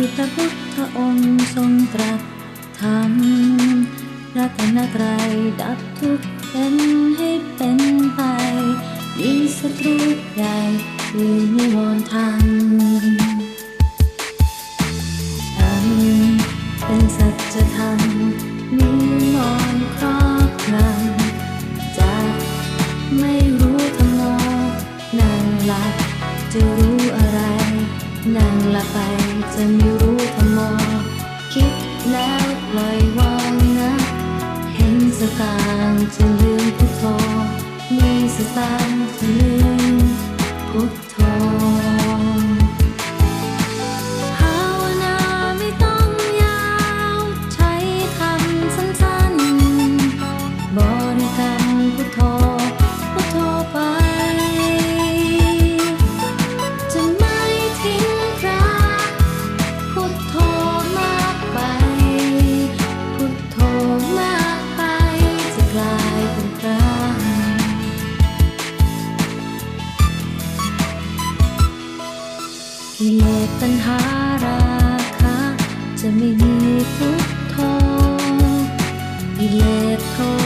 ที่พระพุทธองค์ทรงตรัสทมรัตนตรัยดับทุกข์เป็น นั่งละไปจนไม่รู้ทำมอคิดแล้วปล่อยวางนะ เห็นสตางค์จะลืมพุทโธมีสตางค์จนลืม จะไม่มีฟุตทธออีแล็บเขา